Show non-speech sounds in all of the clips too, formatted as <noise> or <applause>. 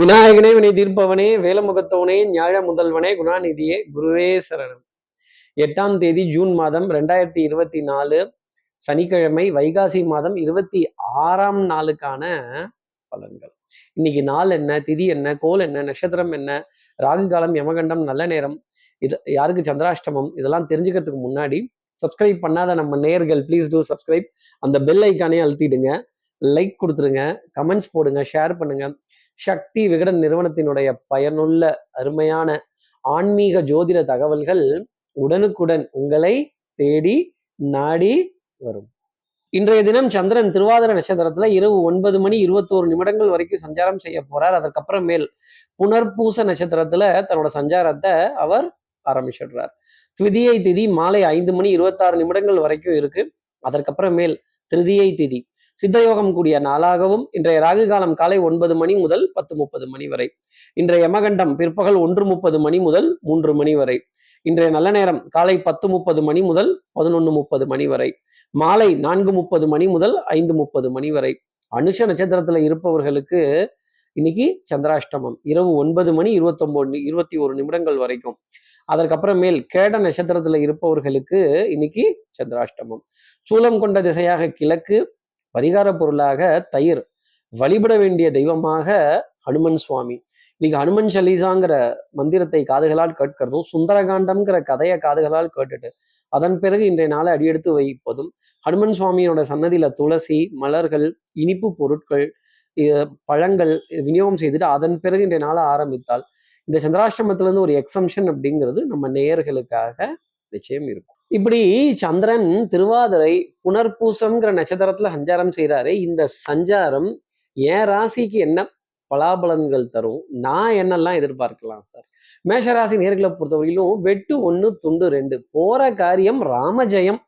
விநாயகனே வினை தீர்ப்பவனே வேலமுகத்தவனே ஞாழ முதல்வனே குணாநிதியே குருவே சரணம். எட்டாம் தேதி ஜூன் மாதம் ரெண்டாயிரத்தி இருபத்தி நாலு சனிக்கிழமை வைகாசி மாதம் இருபத்தி ஆறாம் நாளுக்கான பலன்கள். இன்னைக்கு நாள் என்ன திதி என்ன கோல் என்ன நட்சத்திரம் என்ன ராகு காலம் யமகண்டம் நல்ல நேரம் இது யாருக்கு சந்திராஷ்டமம் இதெல்லாம் தெரிஞ்சுக்கிறதுக்கு முன்னாடி சப்ஸ்கிரைப் பண்ணாத நம்ம நேர்கள் ப்ளீஸ் டூ சப்ஸ்கிரைப் அந்த பெல் ஐக்கானே அழுத்திடுங்க லைக் கொடுத்துருங்க கமெண்ட்ஸ் போடுங்க ஷேர் பண்ணுங்க. சக்தி விகடன் நிறுவனத்தினுடைய பயனுள்ள அருமையான ஆன்மீக ஜோதிட தகவல்கள் உடனுக்குடன் உங்களை தேடி நாடி வரும். இன்றைய தினம் சந்திரன் திருவாதிர நட்சத்திரத்துல இரவு ஒன்பது மணி இருபத்தோரு நிமிடங்கள் வரைக்கும் சஞ்சாரம் செய்ய போறார். அதற்கப்புறமேல் புனர்பூச நட்சத்திரத்துல தன்னோட சஞ்சாரத்தை அவர் ஆரம்பிச்சிடுறார். திருதியை திதி மாலை ஐந்து மணி இருபத்தாறு நிமிடங்கள் வரைக்கும் இருக்கு. அதற்கப்புறமேல் திருதியை திதி சித்தயோகம் கூடிய நாளாகவும் இன்றைய ராகு காலம் காலை ஒன்பது மணி முதல் பத்து முப்பது மணி வரை. இன்றைய யமகண்டம் பிற்பகல் ஒன்று முப்பது மணி முதல் மூன்று மணி வரை. இன்றைய நல்ல நேரம் காலை பத்து முப்பது மணி முதல் பதினொன்று முப்பது மணி வரை. மாலை நான்கு முப்பது மணி முதல் ஐந்து முப்பது மணி வரை. அனுஷ நட்சத்திரத்துல இருப்பவர்களுக்கு இன்னைக்கு சந்திராஷ்டமம். இரவு ஒன்பது மணி இருபத்தொன்பது இருபத்தி ஒரு நிமிடங்கள் வரைக்கும். அதற்கப்புறமேல் கேட நட்சத்திரத்துல இருப்பவர்களுக்கு இன்னைக்கு சந்திராஷ்டமம். சூலம் கொண்ட திசையாக கிழக்கு பரிகார பொருளாக தயிர். வழிபட வேண்டிய தெய்வமாக ஹனுமன் சுவாமி. இன்னைக்கு ஹனுமன் சலீசாங்கிற மந்திரத்தை காதுகளால் கேட்கிறதும் சுந்தரகாண்டம்ங்கிற கதையை காதுகளால் கேட்டுட்டு அதன் பிறகு இன்றைய நாளை அடியெடுத்து வைப்பதும் ஹனுமன் சுவாமியோட சன்னதியில துளசி மலர்கள் இனிப்பு பொருட்கள் பழங்கள் விநியோகம் செய்துட்டு அதன் பிறகு இன்றைய நாளை ஆரம்பித்தால் இந்த சந்திராஷ்டிரமத்திலிருந்து ஒரு எக்ஸம்ஷன் அப்படிங்கிறது நம்ம நேயர்களுக்காக நிச்சயம் இருக்கும். இப்படி சந்திரன் திருவாதிரை புனர்பூசம்ங்கிற நட்சத்திரத்துல சஞ்சாரம் செய்கிறாரு இந்த சஞ்சாரம் என் ராசிக்கு என்ன பலாபலன்கள் தரும்? நான் என்னெல்லாம் எதிர்பார்க்கலாம் சார்? மேஷராசி நேர்களை பொறுத்தவரையிலும் வெட்டு ஒன்று துண்டு ரெண்டு. போற காரியம் ராமஜெயம்.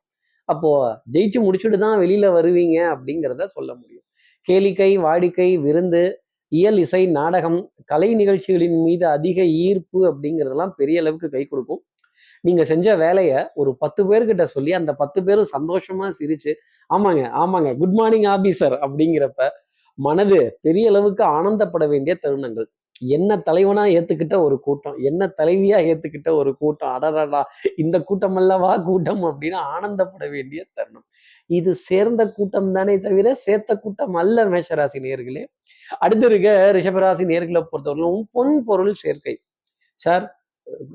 அப்போ ஜெயிச்சு முடிச்சுட்டு தான் வெளியில வருவீங்க அப்படிங்கிறத சொல்ல முடியும். கேளிக்கை வாடிக்கை விருந்து இயல் இசை நாடகம் கலை நிகழ்ச்சிகளின் மீது அதிக ஈர்ப்பு அப்படிங்கிறதெல்லாம் பெரிய அளவுக்கு கை கொடுக்கும். நீங்க செஞ்ச வேலையை ஒரு பத்து பேர்கிட்ட சொல்லி அந்த பத்து பேரும் சந்தோஷமா சிரிச்சு ஆமாங்க ஆமாங்க குட் மார்னிங் ஆபீசர் அப்படிங்கிறப்ப மனது பெரிய அளவுக்கு ஆனந்தப்பட வேண்டிய தருணங்கள். என்ன தலைவனா ஏத்துக்கிட்ட ஒரு கூட்டம் என்ன தலைவியா ஏத்துக்கிட்ட ஒரு கூட்டம் அடடா இந்த கூட்டம் அல்லவா கூட்டம் அப்படின்னு ஆனந்தப்பட வேண்டிய தருணம். இது சேர்ந்த கூட்டம் தானே தவிர சேர்த்த கூட்டம் அல்ல மேஷராசி நேர்களே. அடுத்து இருக்க ரிஷபராசி நேர்களை பொறுத்தவரையிலும் பொன் பொருள் சேர்க்கை. சார்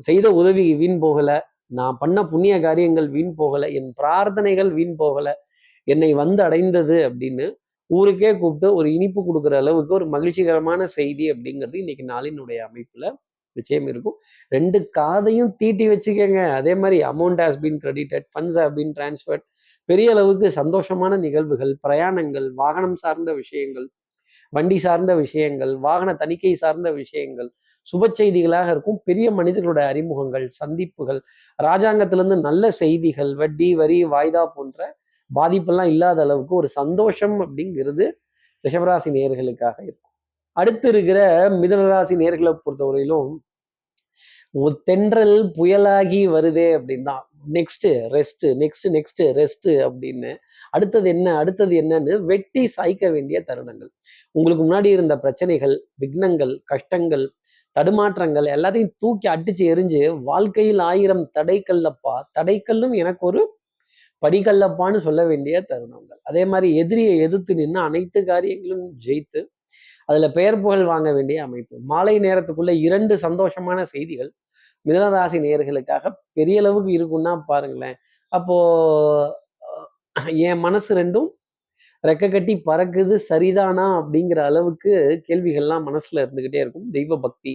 செய்த உதவி வீண் போகலை. நான் பண்ண புண்ணிய காரியங்கள் வீண் போகலை. என் பிரார்த்தனைகள் வீண் போகலை. என்னை வந்து அடைந்தது அப்படின்னு ஊருக்கே கூப்பிட்டு ஒரு இனிப்பு கொடுக்குற அளவுக்கு ஒரு மகிழ்ச்சிகரமான செய்தி அப்படிங்கிறது இன்னைக்கு நாளினுடைய அமைப்புல நிச்சயம் இருக்கும். ரெண்டு காதையும் தீட்டி வச்சுக்கோங்க. அதே மாதிரி amount has been credited funds has been transferred பெரிய அளவுக்கு சந்தோஷமான நிகழ்வுகள் பிரயாணங்கள் வாகனம் சார்ந்த விஷயங்கள் வண்டி சார்ந்த விஷயங்கள் வாகன தணிக்கை சார்ந்த விஷயங்கள் சுப செய்திகளாக இருக்கும். பெரிய மனிதர்களோட அறிமுகங்கள் சந்திப்புகள் ராஜாங்கத்திலிருந்து நல்ல செய்திகள் வட்டி வரி வாய்தா போன்ற பாதிப்பெல்லாம் இல்லாத அளவுக்கு ஒரு சந்தோஷம் அப்படிங்கிறது ரிஷபராசி நேர்களுக்காக இருக்கும். அடுத்து இருக்கிற மிதனராசி நேர்களை பொறுத்தவரையிலும் தென்றல் புயலாகி வருதே அப்படின்னா next rest next next rest அப்படின்னு அடுத்தது என்ன அடுத்தது என்னன்னு வெட்டி சாய்க்க வேண்டிய தருணங்கள். உங்களுக்கு முன்னாடி இருந்த பிரச்சனைகள் விக்னங்கள் கஷ்டங்கள் தடுமாற்றங்கள் எல்லாத்தையும் தூக்கி அடிச்சு எரிஞ்சு வாழ்க்கையில் ஆயிரம் தடைக்கல்லப்பா தடைக்கல்லும் எனக்கு ஒரு படிக்கல்லப்பான்னு சொல்ல வேண்டிய தருணங்கள். அதே மாதிரி எதிரியை எதிர்த்து நின்று அனைத்து காரியங்களும் ஜெயித்து அதுல பெயர் புகழ் வாங்க வேண்டிய அமைப்பு. மாலை நேரத்துக்குள்ள இரண்டு சந்தோஷமான செய்திகள் மிதனராசி நேர்களுக்காக பெரிய அளவுக்கு இருக்குன்னா பாருங்களேன். அப்போ என் மனசு ரெண்டும் ரெக்க கட்டி பறக்குது சரிதானா அப்படிங்கிற அளவுக்கு கேள்விகள்லாம் மனசுல இருந்துகிட்டே இருக்கும். தெய்வ பக்தி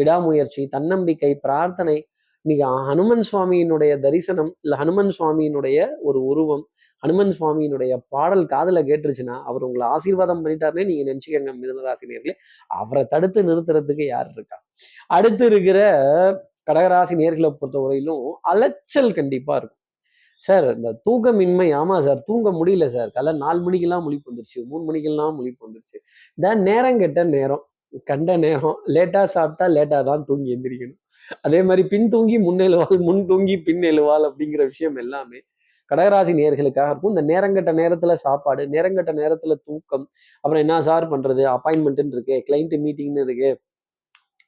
விடாமுயற்சி தன்னம்பிக்கை பிரார்த்தனை இன்னைக்கு ஹனுமன் சுவாமியினுடைய தரிசனம் இல்லை ஹனுமன் சுவாமியினுடைய ஒரு உருவம் ஹனுமன் சுவாமியினுடைய பாடல் காதல கேட்டுருச்சுன்னா அவர் உங்களை ஆசீர்வாதம் பண்ணிட்டாருனே நீங்க நினச்சிக்கங்க மிதனராசினியர்களே. அவரை தடுத்து நிறுத்துறதுக்கு யார் இருக்கா? அடுத்து இருக்கிற கடகராசி நேர்களை பொறுத்தவரையிலும் அலைச்சல் கண்டிப்பா இருக்கும். சார் இந்த தூக்கமின்மை ஆமா சார் தூங்க முடியல சார். காலை நாலு மணிக்கெல்லாம் முழிப்பு வந்துருச்சு மூணு மணிக்கெல்லாம் முழிப்பு வந்துருச்சு. இந்த நேரம் கெட்ட நேரம் கண்ட நேரம். லேட்டாக சாப்பிட்டா லேட்டாக தான் தூங்கி எந்திரிக்கணும். அதே மாதிரி பின் தூங்கி முன்னெழுவாள் முன் தூங்கி பின் எழுவாள் அப்படிங்கிற விஷயம் எல்லாமே கடகராசி நேர்களுக்காக இருக்கும். இந்த நேரங்கட்ட நேரத்தில் சாப்பாடு நேரங்கட்ட நேரத்தில் தூக்கம் அப்புறம் என்ன சார் பண்ணுறது அப்பாயின்மெண்ட்டுன்னு இருக்கு கிளைண்ட்டு மீட்டிங்னு இருக்கு.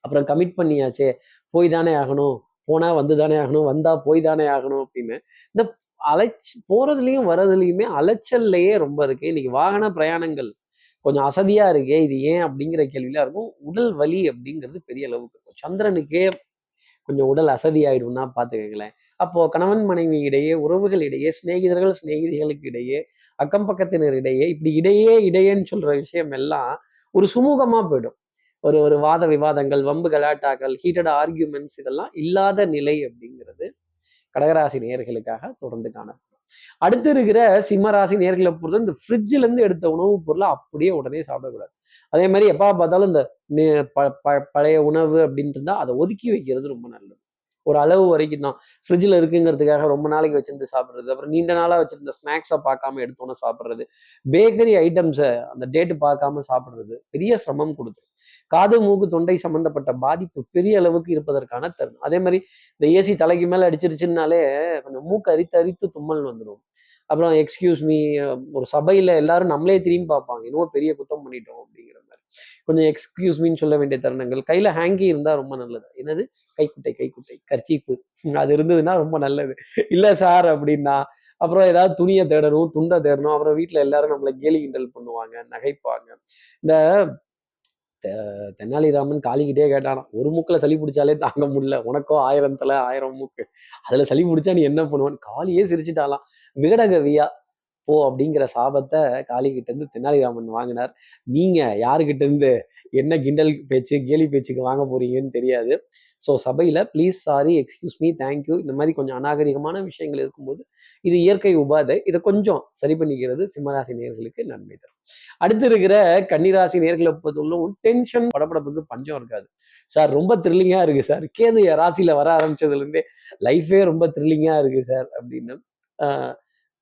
அப்புறம் கமிட் பண்ணியாச்சே போய் தானே ஆகணும். போனால் வந்து தானே ஆகணும் வந்தால் போய் தானே ஆகணும் அப்படின்னு. இந்த அலைச் போகிறதுலையும் வர்றதுலையுமே அலைச்சல்லையே ரொம்ப இருக்கு. இன்னைக்கு வாகன பிரயாணங்கள் கொஞ்சம் அசதியா இருக்கே இது ஏன் அப்படிங்கிற கேள்வியில இருக்கும். உடல் வலி அப்படிங்கிறது பெரிய அளவுக்கு இருக்கும். சந்திரனுக்கே கொஞ்சம் உடல் அசதி ஆயிடும்னா அப்போ கணவன் மனைவி இடையே உறவுகள் இடையே சிநேகிதர்கள் சிநேகிதிகளுக்கு இடையே அக்கம் பக்கத்தினர் இடையே இப்படி இடையே இடையேன்னு சொல்ற விஷயம் எல்லாம் ஒரு சுமூகமா போயிடும். ஒரு ஒரு வாத விவாதங்கள் வம்பு கலாட்டாக்கள் ஹீட்டட் ஆர்கியூமெண்ட்ஸ் இதெல்லாம் இல்லாத நிலை அப்படிங்கிறது கடகராசி நேர்களுக்காக தொடர்ந்து காணப்படும். அடுத்து இருக்கிற சிம்மராசி நேர்களை பொறுத்த இந்த ஃப்ரிட்ஜில் இருந்து எடுத்த உணவுப் பொருளை அப்படியே உடனே சாப்பிடக்கூடாது. அதே மாதிரி எப்போ பார்த்தாலும் இந்த நே- ப- ப- பழைய உணவு அப்படின்ட்டு இருந்தா அதை ஒதுக்கி வைக்கிறது ரொம்ப நல்லது. ஒரு அளவு வரைக்கும் தான். ஃப்ரிட்ஜில் இருக்குங்கிறதுக்காக ரொம்ப நாளைக்கு வச்சிருந்து சாப்பிட்றது. அப்புறம் நீண்ட நாளாக வச்சிருந்த ஸ்நாக்ஸை பார்க்காம எடுத்தோன்னே சாப்பிட்றது. பேக்கரி ஐட்டம்ஸை அந்த டேட்டு பார்க்காம சாப்பிட்றது பெரிய சிரமம் கொடுத்துரும் காது மூக்கு தொண்டை சம்பந்தப்பட்ட பாதிப்பு பெரிய அளவுக்கு இருப்பதற்கான தருணம். அதே மாதிரி இந்த ஏசி தலைக்கு மேலே அடிச்சிருச்சுன்னாலே கொஞ்சம் மூக்கு அரித்து அரித்து தும்மல் வந்துடும் அப்புறம் எக்ஸ்கியூஸ் மீ ஒரு சபையில் எல்லாரும் நம்மளே திரும்பி பார்ப்பாங்க. இன்னும் பெரிய குத்தம் பண்ணிட்டோம் அப்படிங்கிற கொஞ்சம் எக்ஸ்கியூஸ் மீன் சொல்ல வேண்டிய தருணங்கள். கையில ஹேங்கி இருந்தால் ரொம்ப நல்லது. என்னது? கைக்குட்டை கைக்குட்டை கர்ச்சீப்பு அது இருந்ததுன்னா ரொம்ப நல்லது. இல்லை சார் அப்படின்னா அப்புறம் ஏதாவது துணியை தேடணும் துண்டை தேடணும் அப்புறம் வீட்டில் எல்லாரும் நம்மளை கேலி கிண்டல் பண்ணுவாங்க நகைப்பாங்க. இந்த தெ- தெனாலிராமன் காளிக்கிட்டே ஒரு மூக்கில் சளி பிடிச்சாலே தாங்க முடியல. உனக்கோ ஆயிரம் தலை ஆயிரம் மூக்கு. அதுல சளி பிடிச்சா நீ என்ன பண்ணுவான் காளியே சிரிச்சிட்டாலாம் விகடகவியா போ அப்படிங்கிற சாபத்தை காளிகிட்ட இருந்து தெனாலிராமன் வாங்கினார். நீங்க யாருக்கிட்டேருந்து என்ன கிண்டல் பேச்சு கேலி பேச்சுக்கு வாங்க போறீங்கன்னு தெரியாது. ஸோ சபையில please sorry excuse me thank you இந்த மாதிரி கொஞ்சம் அநாகரிகமான விஷயங்கள் இருக்கும்போது இது இயற்கை உபாதை. இதை கொஞ்சம் சரி பண்ணிக்கிறது சிம்மராசி நேர்களுக்கு நன்மை தரும். அடுத்து இருக்கிற கன்னிராசி நேர்களை பொறுத்தவரைக்கும் டென்ஷன் படப்படப்புக்கு பஞ்சம் இருக்காது. சார் ரொம்ப த்ரில்லிங்காக இருக்கு சார் கேது ராசியில் ராசியில வர ஆரம்பிச்சதுல இருந்தே லைஃபே ரொம்ப த்ரில்லிங்காக இருக்கு சார் அப்படின்னு.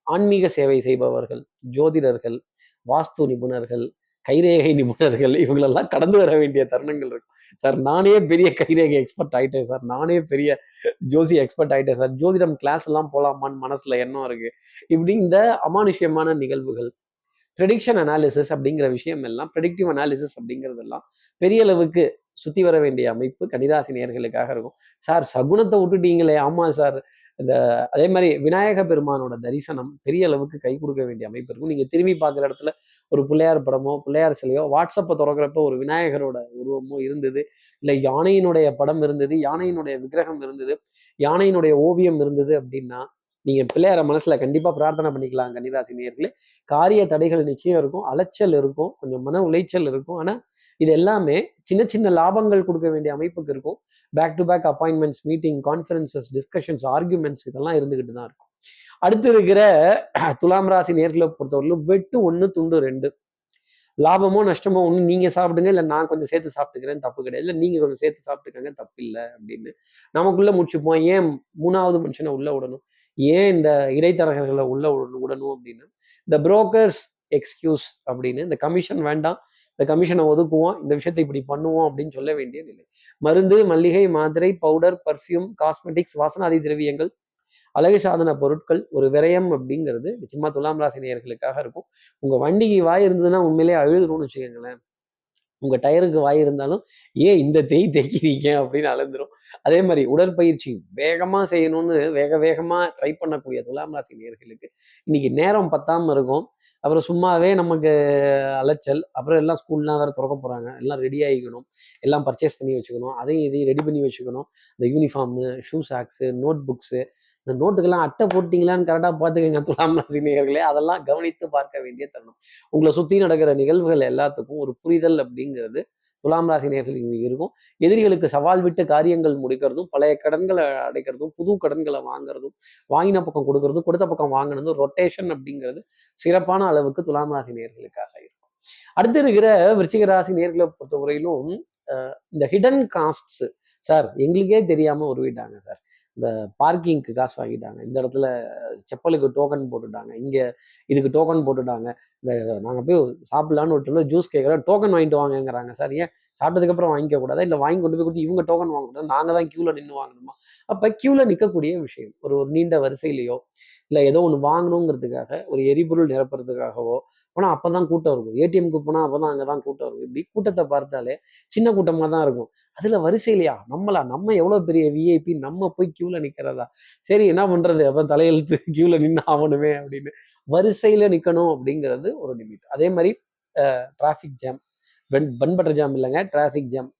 ஆன்மீக சேவை செய்பவர்கள் ஜோதிடர்கள் வாஸ்து நிபுணர்கள் கைரேகை நிபுணர்கள் இவங்களெல்லாம் கடந்து வர வேண்டிய தருணங்கள் இருக்கும். சார் நானே பெரிய கைரேகை எக்ஸ்பர்ட் ஆயிட்டேன் சார். நானே பெரிய ஜோசி எக்ஸ்பர்ட் ஆகிட்டேன் சார். ஜோதிடம் கிளாஸ் எல்லாம் போகலாமான்னு மனசுல எண்ணம் இருக்கு. இப்படி இந்த அமானுஷ்யமான நிகழ்வுகள் ப்ரெடிக்ஷன் அனாலிசிஸ் அப்படிங்கிற விஷயம் எல்லாம் ப்ரெடிக்டிவ் அனாலிசிஸ் அப்படிங்கிறதெல்லாம் பெரிய அளவுக்கு சுத்தி வர வேண்டிய அமைப்பு கன்னிராசி நேர்களுக்காக இருக்கும். சார் சகுனத்தை விட்டுட்டீங்களே. ஆமா சார். இந்த அதே மாதிரி விநாயக பெருமானோட தரிசனம் பெரிய அளவுக்கு கை கொடுக்க வேண்டிய அமைப்பு இருக்கும். நீங்கள் திரும்பி பார்க்குற இடத்துல ஒரு பிள்ளையார் படமோ பிள்ளையார் சிலையோ வாட்ஸ்அப்பை திறக்கிறப்ப ஒரு விநாயகரோட உருவமோ இருந்தது. இல்லை யானையினுடைய படம் இருந்தது யானையினுடைய விக்கிரகம் இருந்தது யானையினுடைய ஓவியம் இருந்தது அப்படின்னா நீங்க பிள்ளையார மனசுல கண்டிப்பா பிரார்த்தனை பண்ணிக்கலாம் கன்னிராசி நேர்களே காரிய தடைகள் நிச்சயம் இருக்கும் அலைச்சல் இருக்கும் கொஞ்சம் மன உளைச்சல் இருக்கும். ஆனா இது எல்லாமே சின்ன சின்ன லாபங்கள் கொடுக்க வேண்டிய அமைப்புக்கு இருக்கும். Back to back appointments meeting conferences discussions arguments இதெல்லாம் இருந்துகிட்டு தான் இருக்கும். அடுத்து இருக்கிற துலாம் ராசி நேர்களை பொறுத்தவரையிலும் வெட்டு ஒன்று துண்டு ரெண்டு. லாபமோ நஷ்டமோ ஒன்று நீங்கள் சாப்பிடுங்க. இல்லை நான் கொஞ்சம் சேர்த்து சாப்பிட்டுக்கிறேன் தப்பு கிடையாது. இல்லை நீங்கள் கொஞ்சம் சேர்த்து சாப்பிட்டுக்கங்க தப்பு இல்லை அப்படின்னு. நமக்குள்ளே முடிச்சுப்போம். ஏன் மூணாவது மனுஷனை உள்ளே விடணும்? ஏன் இந்த இடைத்தரகர்களை உள்ளே விடணும் விடணும் அப்படின்னு? இந்த புரோக்கர்ஸ் எக்ஸ்கியூஸ் அப்படின்னு. இந்த கமிஷன் வேண்டாம். இந்த கமிஷனை ஒதுக்குவோம் இந்த விஷயத்தை இப்படி பண்ணுவோம் அப்படின்னு சொல்ல வேண்டிய நிலை மருந்து மல்லிகை மாத்திரை பவுடர் பர்ஃப்யூம் காஸ்மெட்டிக்ஸ் வாசனாதி திரவியங்கள் அழகு சாதன பொருட்கள் ஒரு விரயம் அப்படிங்கிறது நிச்சயமா துலாம் ராசி நேயர்களுக்காக இருக்கும். உங்க வண்டிக்கு வாய் இருந்ததுன்னா உண்மையிலேயே அழுதுணும்னு வச்சுக்கோங்களேன். உங்க டயருக்கு வாய் இருந்தாலும் ஏன் இந்த தேய் தேய்க்கிறீங்க? அப்படின்னு அழுந்துரும். அதே மாதிரி உடற்பயிற்சி வேகமா செய்யணும்னு வேக வேகமா ட்ரை பண்ணக்கூடிய துலாம் ராசி நேர்களுக்கு இன்னைக்கு நேரம் பத்தாம இருக்கும். அப்புறம் சும்மாவே நமக்கு அலைச்சல். அப்புறம் எல்லாம் ஸ்கூல்லாம் வேறு திறக்க போகிறாங்க எல்லாம் ரெடி ஆகிக்கணும். எல்லாம் பர்ச்சேஸ் பண்ணி வச்சுக்கணும். அதையும் இதையும் ரெடி பண்ணி வச்சுக்கணும். இந்த uniform shoe socks note books இந்த நோட்டுக்கெல்லாம் அட்டை போட்டிங்களான்னு கரெக்டாக பார்த்துக்கங்க துலாம் ராசி அதெல்லாம் கவனித்து பார்க்க வேண்டிய தருணம். உங்களை சுற்றி நடக்கிற நிகழ்வுகள் எல்லாத்துக்கும் ஒரு புரிதல் அப்படிங்கிறது துலாம் ராசி நேயர்களுக்கு இருக்கும். எதிரிகளுக்கு சவால் விட்டு காரியங்கள் முடிக்கிறதும் பழைய கடன்களை அடைக்கிறதும் புது கடன்களை வாங்குறதும் வாங்கின பக்கம் கொடுக்கறதும் கொடுத்த பக்கம் வாங்கினதும் ரொட்டேஷன் அப்படிங்கிறது சிறப்பான அளவுக்கு துலாம் ராசி நேர்களுக்காக இருக்கும். அடுத்து இருக்கிற விருச்சிக ராசி நேர்களை பொறுத்தவரையிலும் இந்த ஹிடன் காஸ்ட்ஸ் சார் எங்களுக்கே தெரியாம உருவிட்டாங்க சார். இந்த பார்க்கிங்க்கு காசு வாங்கிட்டாங்க. இந்த இடத்துல செப்பலுக்கு டோக்கன் போட்டுட்டாங்க. இங்கே இதுக்கு டோக்கன் போட்டுட்டாங்க. இந்த நாங்கள் போய் சாப்பிடலான்னு ஒரு ஜூஸ் கேட்குறோம் டோக்கன் வாங்கிட்டு வாங்கங்கிறாங்க. சார் ஏன் சாப்பிட்டதுக்கப்புறம் வாங்கிக்க கூடாதா? இல்லை வாங்கி கொண்டு போய் கொடுத்து இவங்க டோக்கன் வாங்கக்கூடாது நாங்கள் தான் க்யூவில் நின்று வாங்கணுமா? அப்போ க்யூவில் நிற்கக்கூடிய விஷயம் ஒரு ஒரு நீண்ட வரிசையிலையோ இல்லை ஏதோ ஒன்று வாங்கணுங்கிறதுக்காக ஒரு எரிபொருள் நிரப்புறதுக்காகவோ போனால் அப்போ தான் கூட்டம் இருக்கும். ஏடிஎம்க்கு போனால் அப்போ தான் அங்கே தான் கூட்டம் இருக்கும். இப்படி கூட்டத்தை பார்த்தாலே சின்ன கூட்டமாக தான் இருக்கும். அதில் வரிசையிலையா நம்மளா நம்ம எவ்வளோ பெரிய விஐபி நம்ம போய் க்யூவில் நிற்கிறதா சரி என்ன பண்ணுறது அப்போ தலையெழுத்து <laughs> க்யூவில் நின்று ஆகணுமே அப்படின்னு. வரிசையில் நிற்கணும் அப்படிங்கிறது ஒரு லிமிட் அதே மாதிரி traffic jam bun bun butter jam இல்லைங்க. டிராஃபிக் ஜாம்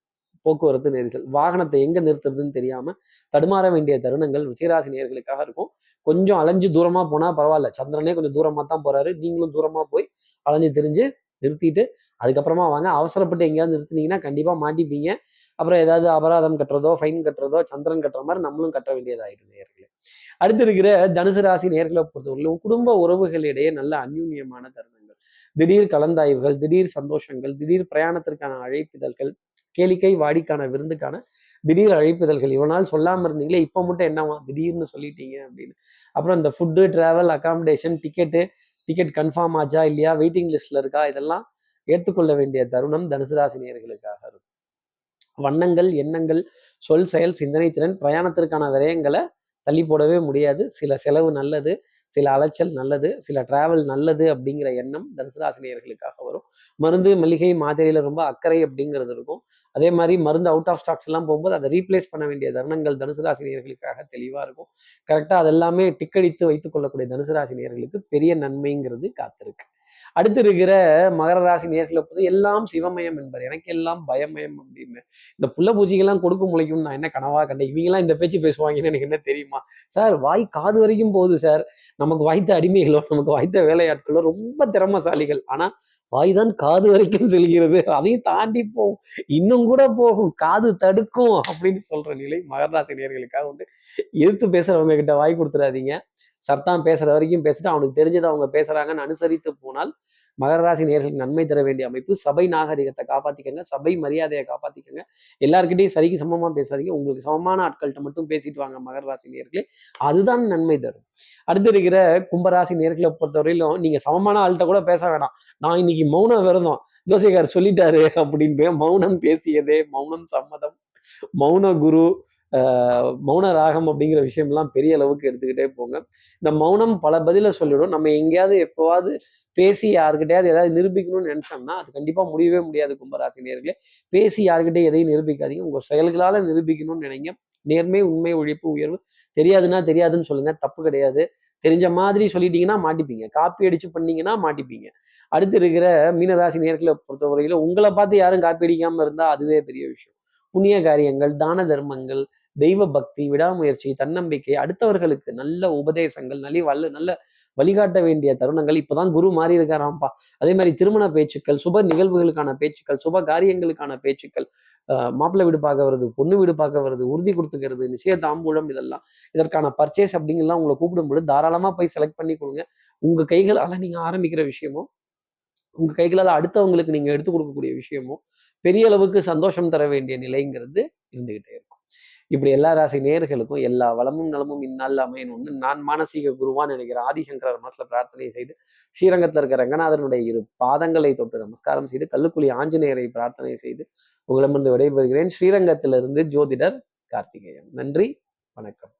போக்குவரத்து நெரிசல். வாகனத்தை எங்கே நிறுத்துறதுன்னு தெரியாமல் தடுமாற வேண்டிய தருணங்கள் ருச்சிராசி நேர்களுக்காக இருக்கும். கொஞ்சம் அலைஞ்சு தூரமாக போனால் பரவாயில்ல. சந்திரனே கொஞ்சம் தூரமாக தான் போகிறாரு நீங்களும் தூரமாக போய் அலைஞ்சு தெரிஞ்சு நிறுத்திட்டு அதுக்கப்புறமா வாங்க. அவசரப்பட்டு எங்கேயாவது நிறுத்தினீங்கன்னா கண்டிப்பாக மாட்டிப்பீங்க. அப்புறம் ஏதாவது அபராதம் கட்டுறதோ ஃபைன் கட்டுறதோ சந்திரன் கட்டுற மாதிரி நம்மளும் கட்ட வேண்டியதாகிடும் நேர்களை. அடுத்து இருக்கிற தனுசு ராசி நேர்களை பொறுத்தவரையிலும் குடும்ப உறவுகளிடையே நல்ல அந்யூன்யமான தருணங்கள். திடீர் கலந்தாய்வுகள் திடீர் சந்தோஷங்கள் திடீர் பிரயாணத்திற்கான அழைப்பிதழ்கள் கேளிக்கை வாடிக்கான விருந்துக்கான திடீர் அழைப்பிதழ்கள். இவ்வளோ நாள் சொல்லாமல் இருந்தீங்களே இப்போ மட்டும் என்னவா திடீர்னு சொல்லிட்டீங்க அப்படின்னு. அப்புறம் இந்த food travel accommodation ticket ticket confirm ஆச்சா இல்லையா வெயிட்டிங் லிஸ்ட்ல இருக்கா இதெல்லாம் ஏற்றுக்கொள்ள வேண்டிய தருணம் தனுசு ராசினியர்களுக்காக இருக்கும். வண்ணங்கள் எண்ணங்கள் சொல் செயல் சிந்தனை திறன் பிரயாணத்திற்கான விரயங்களை தள்ளி போடவே முடியாது. சில செலவு நல்லது. சில அலைச்சல் நல்லது சில டிராவல் நல்லது அப்படிங்கிற எண்ணம் தனுசுராசினியர்களுக்காக வரும். மருந்து மளிகை மாத்திரையில் ரொம்ப அக்கறை அப்படிங்கிறது இருக்கும். அதே மாதிரி மருந்து அவுட் ஆஃப் ஸ்டாக்ஸ் எல்லாம் போகும்போது அதை ரீப்ளேஸ் பண்ண வேண்டிய தருணங்கள் தனுசுராசினியர்களுக்காக தெளிவாக இருக்கும். கரெக்டாக அதெல்லாமே டிக்கடித்து வைத்துக் கொள்ளக்கூடிய தனுசுராசினியர்களுக்கு பெரிய நன்மைங்கிறது காத்திருக்கு. அடுத்து இருக்கிற மகர ராசி நேர்களை பொறுத்து எல்லாம் சிவமயம் என்பது எனக்கு எல்லாம் பயமயம் அப்படின்னு. இந்த புள்ள பூஜைகள்லாம் கொடுக்க முளைக்கும் நான் என்ன கனவா கண்டேன்? இவங்கெல்லாம் இந்த பேச்சு பேசுவாங்கன்னு எனக்கு என்ன தெரியுமா? சார் வாய் காது வரைக்கும் போகுது சார். நமக்கு வாய்த்த அடிமைகளோ நமக்கு வாய்த்த வேலையாட்களோ ரொம்ப திறமசாலிகள். ஆனா வாய் தான் காது வரைக்கும் செல்கிறது. அதையும் தாண்டி போகும். இன்னும் கூட போகும். காது தடுக்கும் அப்படின்னு சொல்ற நிலை மகராசி நேர்களுக்காக உண்டு. எதிர்த்து பேசுறவங்க கிட்ட வாய் கொடுத்துடாதீங்க. சர்தான் பேசுற வரைக்கும் பேசிட்டு அவனுக்கு தெரிஞ்சதை அவங்க பேசுறாங்கன்னு அனுசரித்து போனால் மகர ராசி நேர்களுக்கு நன்மை தர வேண்டிய அமைப்பு. சபை நாகரிகத்தை காப்பாத்திக்கங்க. சபை மரியாதையை காப்பாத்திக்கங்க. எல்லாருக்கிட்டையும் சரிக்கு சமமா பேசாதீங்க. உங்களுக்கு சமமான ஆட்கள்கிட்ட மட்டும் பேசிட்டு வாங்க மகர ராசி நேர்களே அதுதான் நன்மை தரும். அடுத்து இருக்கிற கும்பராசி நேர்களை பொறுத்தவரையிலும் நீங்க சமமான ஆள்கிட்ட கூட பேச வேணாம். நான் இன்னைக்கு மௌனம் விரதம். ஜோசிகார் சொல்லிட்டாரு அப்படின்னு மௌனம் பேசியதே மௌனம் சம்மதம். மௌன குரு மௌன ராகம் அப்படிங்கிற விஷயம்லாம் பெரிய அளவுக்கு எடுத்துக்கிட்டே போங்க. இந்த மௌனம் பல பதிலை சொல்லிடும். நம்ம எங்கேயாவது எப்போவாவது பேசி யாருக்கிட்டையாவது ஏதாவது நிரூபிக்கணும்னு நினைச்சோம்னா அது கண்டிப்பாக முடியவே முடியாது கும்பராசி நேர்களே பேசி யாருக்கிட்டே எதையும் நிரூபிக்காதீங்க. உங்கள் செயல்களால் நிரூபிக்கணும்னு நினைங்க. நேர்மை உண்மை ஒழிப்பு உயர்வு. தெரியாதுன்னா தெரியாதுன்னு சொல்லுங்க. தப்பு கிடையாது. தெரிஞ்ச மாதிரி சொல்லிட்டீங்கன்னா மாட்டிப்பீங்க. காப்பி அடிச்சு பண்ணீங்கன்னா மாட்டிப்பீங்க. அடுத்து இருக்கிற மீனராசி நேர்களை பொறுத்தவரையில உங்களை பார்த்து யாரும் காப்பி அடிக்காமல் இருந்தால் அதுவே பெரிய விஷயம். புண்ணிய காரியங்கள் தான தர்மங்கள் தெய்வ பக்தி விடாமுயற்சி தன்னம்பிக்கை அடுத்தவர்களுக்கு நல்ல உபதேசங்கள் நல்ல வல்ல நல்ல வழிகாட்ட வேண்டிய தருணங்கள். இப்போதான் குரு மாறி இருக்காராம்ப்பா அதே மாதிரி திருமண பேச்சுக்கள் சுப நிகழ்வுகளுக்கான பேச்சுக்கள் சுப காரியங்களுக்கான பேச்சுக்கள் மாப்பிள்ளை வீடு பார்க்க வருது பொண்ணு வீடு பார்க்க வருது உறுதி கொடுத்துக்கிறது நிச்சய தாம்பூலம் இதெல்லாம். இதற்கான பர்ச்சேஸ் அப்படிங்கலாம் உங்களை கூப்பிடும்போது தாராளமாக போய் செலக்ட் பண்ணி கொடுங்க. உங்கள் கைகளால் நீங்கள் ஆரம்பிக்கிற விஷயமோ உங்கள் கைகளால் அடுத்தவங்களுக்கு நீங்கள் எடுத்து கொடுக்கக்கூடிய விஷயமோ பெரிய அளவுக்கு சந்தோஷம் தர வேண்டிய நிலைங்கிறது இருந்துகிட்டே இருக்கும் இப்படி எல்லா ராசி நேர்களுக்கும் எல்லா வளமும் நலமும் இந்நாளில் அமையணும்னு நான் மானசீக குருவான்னு நினைக்கிறேன் ஆதிசங்கர மனசுல பிரார்த்தனை செய்து ஸ்ரீரங்கத்தில் இருக்கிற ரங்கநாதனுடைய இரு பாதங்களை தொட்டு நமஸ்காரம் செய்து கல்லுக்குழி ஆஞ்சநேயரை பிரார்த்தனை செய்து உங்களிடமிருந்து விடைபெறுகிறேன். ஸ்ரீரங்கத்திலிருந்து ஜோதிடர் கார்த்திகேயன். நன்றி வணக்கம்.